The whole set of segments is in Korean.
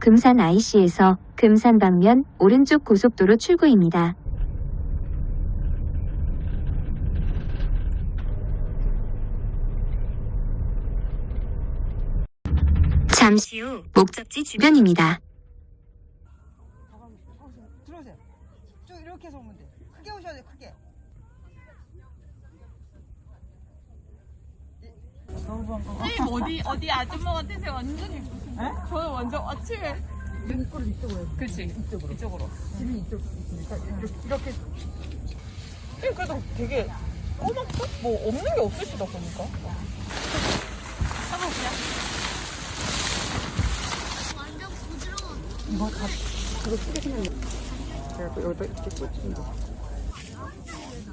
금산 IC에서 금산 방면 오른쪽 고속도로 출구입니다. 잠시 후 목적지 주변입니다. 들어오세요. 쭉 이렇게 해서 오면 돼. 크게 오셔야 돼, 크게. 선생님 어디 어디 아줌마 같으세요? 완전히 무슨? 저는 완전 아침에 이거를 이쪽으로 해. 그치 이쪽으로. 이쪽으로. 집이 이쪽 있으니까 이렇게, 이렇게 선생님 그래도 되게 꼬막도 뭐 없는 게 없으시다 보니까. 해볼게요. 이거 다 그거 쓰게 생겼네. 제가 또 여기다 이렇게 꽂히는 거.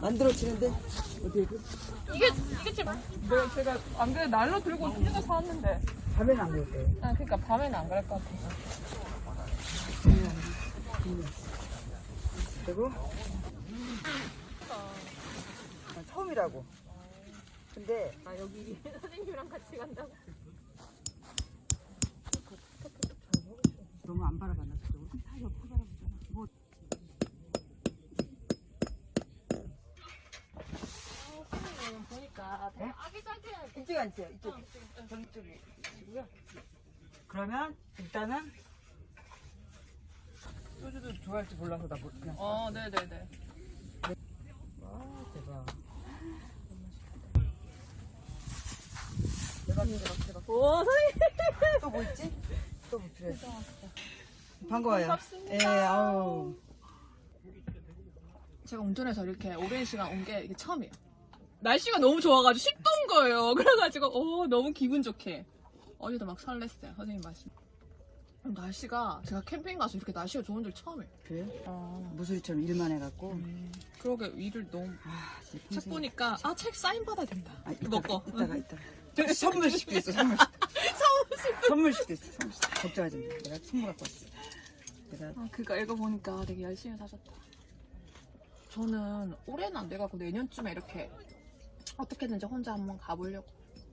만들어지는데 어디 여기? 이게 이게 지금 내가 제가 안 그래 날로 들고 혼자 사왔는데. 밤에는 안 그럴 때. 아 그러니까 밤에는 안 그럴 것 같아서. 그리고 아, 처음이라고. 근데 아 여기 선생님이랑 같이 간다고. 너무 안 바라봤나 그쪽으로? 다 옆에 바라보잖아. 뭐 되게 아기자기한. 이쪽 앉으세요. 이쪽. 저기 이쪽에 계시고요. 그러면 일단은 소주도 좋아할지 몰라서 나 못, 그냥 어 네네네. 와 대박. 오 선생님. 또뭐 있지? 또 뭐 필요해? 반가워요. 예, 아우. 제가 운전해서 이렇게 오랜 시간 온 게 이게 처음이에요. 날씨가 너무 좋아가지고 쉽던 거예요. 그래가지고 어 너무 기분 좋게 어제도 막 설렜어요. 선생님 말씀. 날씨가 제가 캠핑 가서 이렇게 날씨가 좋은 줄 처음이에요. 그래? 무수리처럼 일만 해갖고. 그러게 일을 너무 아, 진짜 책 평생. 보니까 아 책 사인 받아야 된다. 아, 이따가, 먹고 이따가, 이따가. 선물식도 있어, 선물식. 선물식도 있어, 선물식. 걱정하지 마. 내가 선물 갖고 왔어. 내가 아, 그거 읽어보니까 되게 열심히 사셨다. 저는 올해는 안 돼갖고 내년쯤에 이렇게 어떻게든지 혼자 한번 가보려고.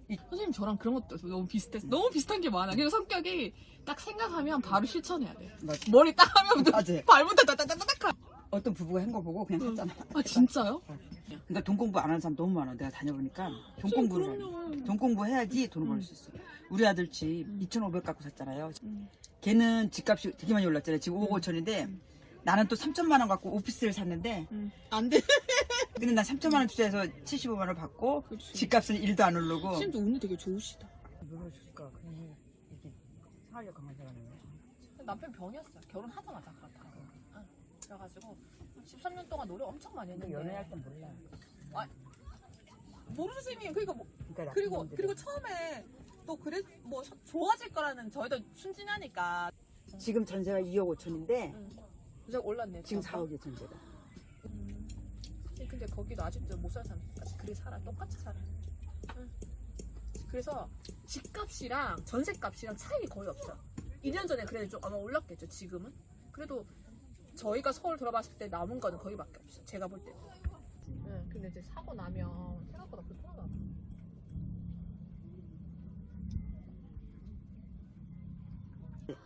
이- 선생님 저랑 그런 것도 너무 비슷해서 너무 비슷한 게 많아. 그리고 성격이 딱 생각하면 바로 실천해야 돼. 맞아. 머리 딱 하면 맞아. 발부터 따따따따따. 어떤 부부가 한 거 보고 그냥 샀잖아. 아 진짜요? 근데 돈 공부 안 하는 사람 너무 많아. 내가 다녀보니까 돈 공부를. 그럼요. 돈 공부해야지 돈을 벌 수 있어. 우리 아들 집 2,500 갖고 샀잖아요. 음. 걔는 집값이 되게 많이 올랐잖아요. 지금 5억 5천인데 나는 또 3천만 원 갖고 오피스를 샀는데 음. 안 돼. 근데 난 3천만 원 투자해서 75만 원 받고 그치. 집값은 1도 안 오르고 선생님도 운이 되게 좋으시다. 뭐라 줄까? 그냥 이게 생활력 강한 사람이네. 남편 병이었어요. 결혼하자마자 그렇다고. 응. 그래가지고 13년 동안 노래 엄청 많이 근데 했는데 연애할 땐 몰라. 모르지 그러니까 뭐 그러니까 그리고 나쁜 놈들이. 그리고 처음에 또 그래 뭐 서- 좋아질 거라는 저희도 순진하니까 지금 전세가 2억 5천인데 이제 올랐네. 지금 저. 4억이에요 전세가. 음. 근데 거기도 아직도 못 사는 사람까지 그리 살아 똑같이 살아. 응. 그래서 집값이랑 전세값이랑 차이 거의 없어. 2년 전에 그래도 좀 아마 올랐겠죠. 지금은 그래도 저희가 서울 들어봤을 때 남은 거는 거기밖에 없어. 제가 볼 때. 응. 근데 이제 사고 나면 생각보다 불편하다.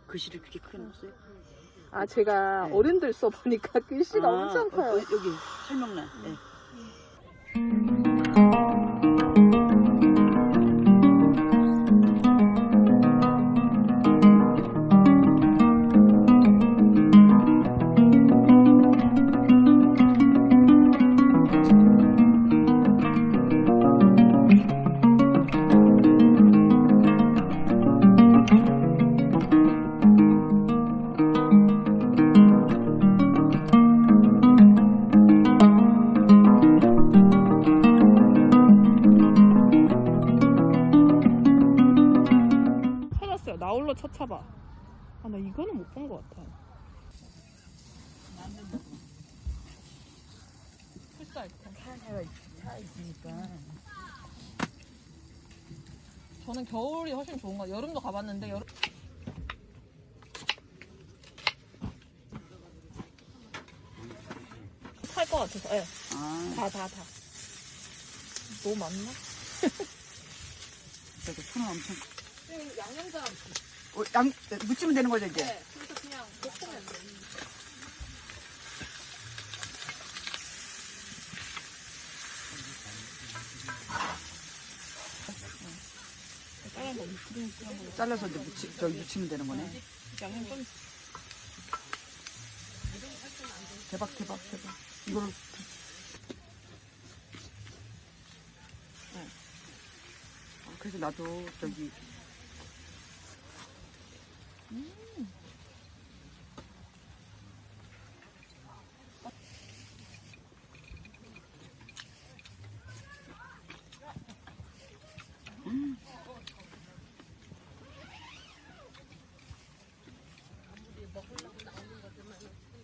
글씨를 그렇게 크게 넣었어요? 아 제가 네. 어른들 써보니까 글씨가 아, 엄청 어, 커요. 어, 여기 설명란. 네. 것 같아. 필수 아이템. 차가 차 있으니까. 저는 겨울이 훨씬 좋은 것 같아요. 여름도 가봤는데, 여름. 살것 같아서, 예. 아, 다, 다, 다. 너무 많나? 그래도 손은 엄청 양념장 어, 양, 묻히면 되는 거죠 이제? 네. 그래서 그냥 볶으면 돼. 잘라서 이제 묻히, 저 묻히면 되는 거네. 대박 대박 대박. 네. 아, 그래서 나도 저기 음.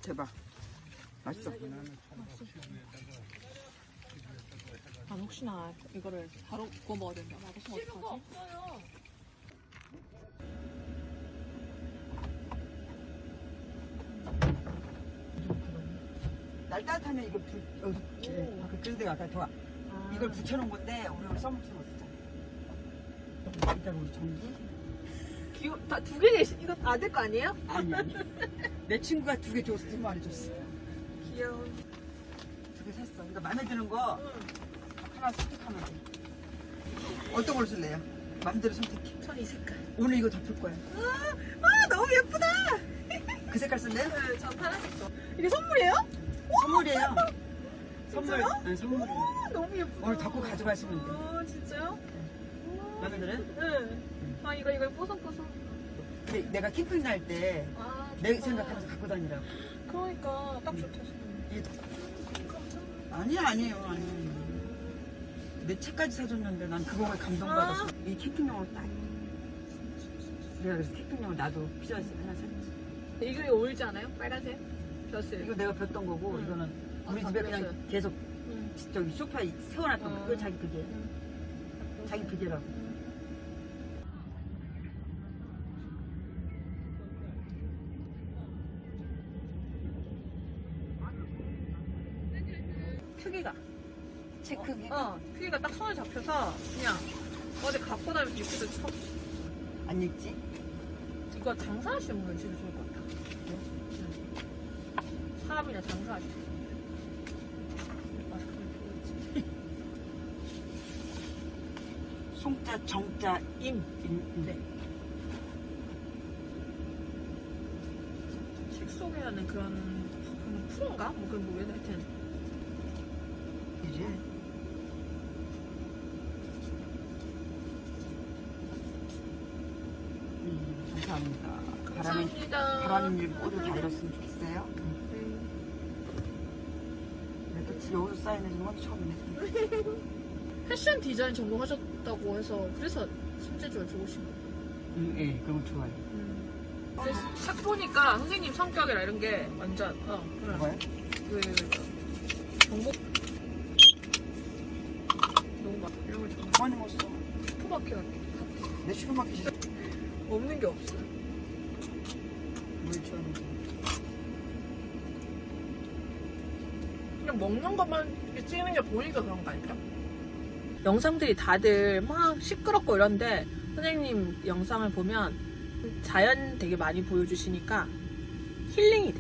대박 맛있어. 아 혹시나 이거를 바로 구워 먹어야 된다. 맛없으면 어떡하지? 날 따뜻하면 이거 불, 여기, 네, 밖에 그래서 내가 아까 더 이걸 붙여놓은 건데 우리 오늘 써먹지는 못했잖아. 일단 우리 전기? 귀여 다두 개 계시 이거 아들 거 아니에요? 아니 아니. 내 친구가 두 개 줬어, 두 마리 줬어. 귀여워. 두개 샀어. 그러니까 마음에 드는 거 돼. 어떤 걸 쓸래요? 마음대로 선택해. 전 이 색깔. 오늘 이거 덮을 거야. 아 너무 예쁘다. 그 색깔 쓸래요? 네, 전 파란색 거. 이게 선물이에요? 선물이에요. 선물. 진짜요? 네, 선물이에요. 아, 너무 예쁘다. 오늘 갖고 가져가시면 돼. 아 진짜요? 마음에 들어요? 네. 아 이거 이거 뽀송뽀송. 근데 내가 캠핑 날때내아 좋다. 생각하면서 갖고 다니라고. 그러니까 딱 좋다. 이- 아니야 아니에요 아니에요. 내 책까지 사줬는데 난 그거에 감동받았어. 이 캠핑용으로 딱. 내가 그래서 캠핑용으로 나도 필요해서 하나 샀지. 이거 어울리지 않아요? 빨간색? 벼슬. 이거 내가 폈던 거고 응. 이거는 아, 우리 집에 그냥. 계속 응. 저기 소파에 세워놨던 거. 어. 그거 자기 그게. 자기 그게라고. 크기가. 책 크기. 어, 크기가 딱 손에 잡혀서 그냥 어디 갖고 다니면서 입고도 쳐. 안 읽지? 이거 장사하시는 분은 진짜 좋을 것 같아. 응. 사람이나 장사하시는 분. 송자 정자 임. 임. 네. 책 속에는 그런, 그런 프로인가? 뭐 그런 뭐 하여튼. 이제 음, 감사합니다. 바람이 일 모두 다 이뤘으면 좋겠어요. 네. 그래도 여기서 사인해주는 건 처음이네. 패션 디자인 전공하셨다고 해서 그래서 손재주가 좋으신 거예요. 음, 예, 그런 거 좋아요. 그래서 딱 보니까 선생님 성격이라 이런 게 완전 어 그런 뭐요? 그 정복 너무 막 이런 걸 좋아. 많이 먹었어. 슈퍼마켓 내 슈퍼마켓이 없는 게 없어. 뭘 좋아하는지. 그냥 먹는 것만 찍는 게 보니까 그런 거 아닐까? 영상들이 다들 막 시끄럽고 이런데 선생님 영상을 보면 자연 되게 많이 보여주시니까 힐링이 돼.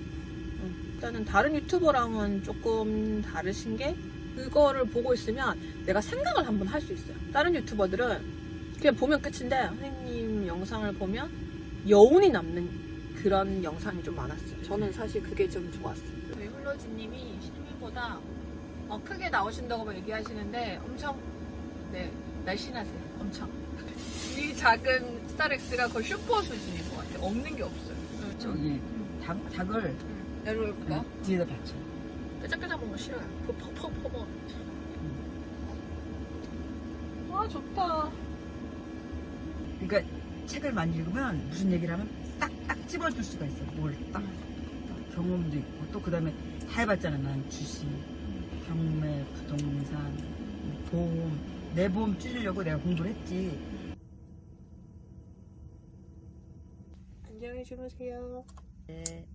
응. 일단은 다른 유튜버랑은 조금 다르신 게 그거를 보고 있으면 내가 생각을 한번 할 수 있어요. 다른 유튜버들은 그냥 보면 끝인데 선생님 영상을 보면 여운이 남는 그런 영상이 좀 많았어요. 저는 사실 그게 좀 좋았어요. 저희 훌러지님이 실물보다 어, 크게 나오신다고 얘기하시는데 엄청 네 날씬하세요. 엄청 이 작은 스타렉스가 거의 슈퍼 수준인 것 같아요. 없는 게 없어요. 응. 저기 닭, 닭을 응. 내려올까? 음, 뒤에다 받쳐. 끄적끄적 먹는 거 싫어요. 그거 퍽퍽 퍼먹어. 와 좋다. 그러니까 책을 많이 읽으면 무슨 얘기를 하면 딱딱 집어줄 수가 있어. 뭘 딱. 경험도 있고 또 그다음에 다 해봤잖아. 난 주식, 경매, 부동산, 보험, 내 보험 줄이려고 내가 공부를 했지. 안녕히 주무세요. 네.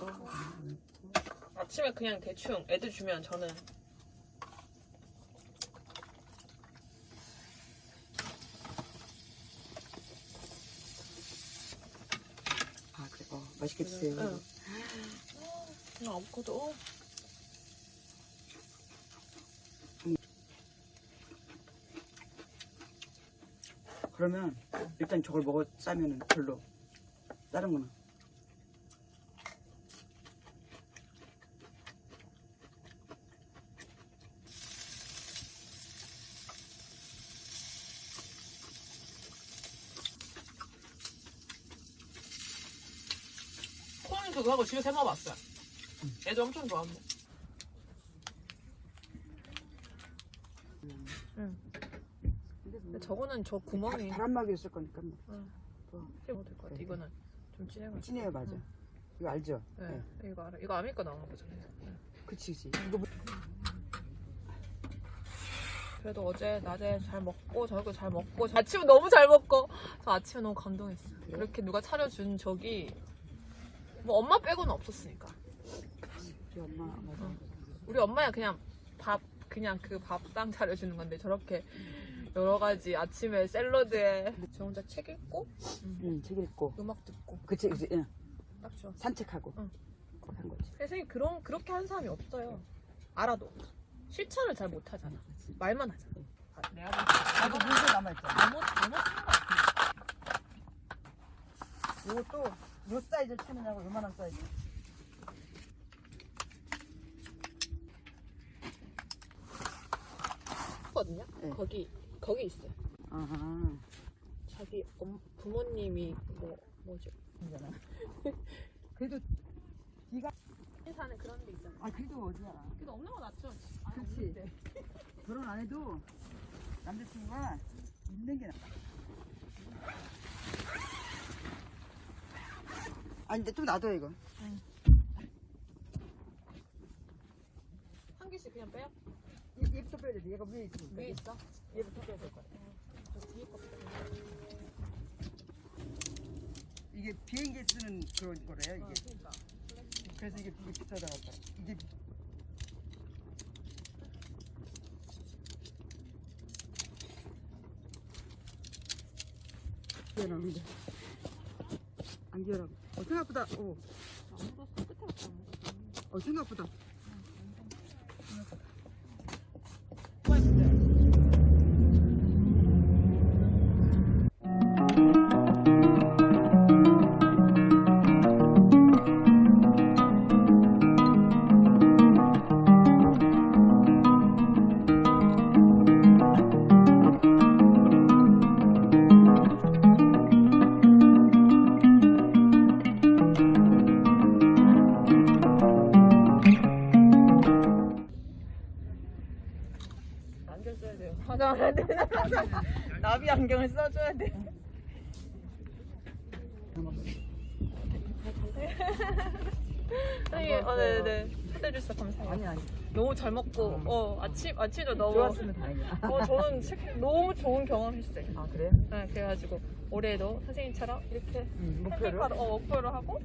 어, 아침에 그냥 대충 애들 주면 저는. 아 그래. 어 맛있게 드세요. 응. 그냥 아무것도. 그러면 일단 저걸 먹어 싸면은 별로 다른 거는 콩이 그거 하고 집에서 해먹어봤어요. 애들 엄청 좋아한대 근데 저거는 저 구멍이 바람막이 있을 거니까 뭐. 못될 것 같아. 이거는 좀 진해가지고 진해요 맞아. 응. 이거 알죠? 네, 이거 알아. 이거 아밀거 나오는 거잖아요 네. 그치 그치. 이거 뭐- 그래도 어제 낮에 잘 먹고 저녁에 잘 먹고 아침은 너무 잘 먹고 저 아침에 너무 감동했어. 그래요? 그렇게 누가 차려준 적이 뭐 엄마 빼고는 없었으니까. 우리 엄마 맞아 우리 엄마야 그냥 밥 그냥 그 밥상 차려주는 건데 저렇게 여러 가지 아침에 샐러드에. 저 혼자 책 읽고? 응 책 읽고. 음악 듣고. 그치 그치 응. 딱 좋아. 산책하고. 응. 그렇게 한 거지 세상에 그런 그렇게 하는 사람이 없어요. 알아도. 실천을 잘 못하잖아. 말만 하잖아. 아, 내가 볼 때- 나도 물도 남아있잖아. 잘못 잘못 쓴것 같아. 이것도 요 사이즈를 찾느냐고 요만한 사이즈. 거든요? 네. 거기 거기 있어요. 아하. 자기 엄, 부모님이 뭐 뭐죠? 이잖아 그래도 사는 그런 데 있잖아 아 그래도 어디야? 그래도 없는 거 낫죠? 아, 그치. 없는데. 결혼 안 해도 남자친구가 있는 게 나. 아니 근데 또 놔둬 이거. 한 개씩 그냥 빼요? 얘, 얘부터 빼야 돼. 얘가 위에 있으니까. 위에 있어? 얘부터 빼야 될 거야 저 뒤에 거. 이게 비행기 쓰는 그런 거래요 어, 이게. 그러니까. 그래서 이게 되게 비싸다고 했다 이게 기어나오는데 안 기어나고. 어 생각보다 어, 안 묻었어 끝에 갔다 안 묻었어 어 생각보다 나비 안경을 써줘야 돼. 선생님 어, 네 네 초대해 주셔서 감사해요 아니 아니. 너무 잘 먹고 어 아침 아침도 너무 좋았으면 다행이야. 어 저는 책- 너무 좋은 경험했어요. 아 그래? 네, 그래가지고 올해도 선생님처럼 이렇게 응, 목표를? 어, 목표를 하고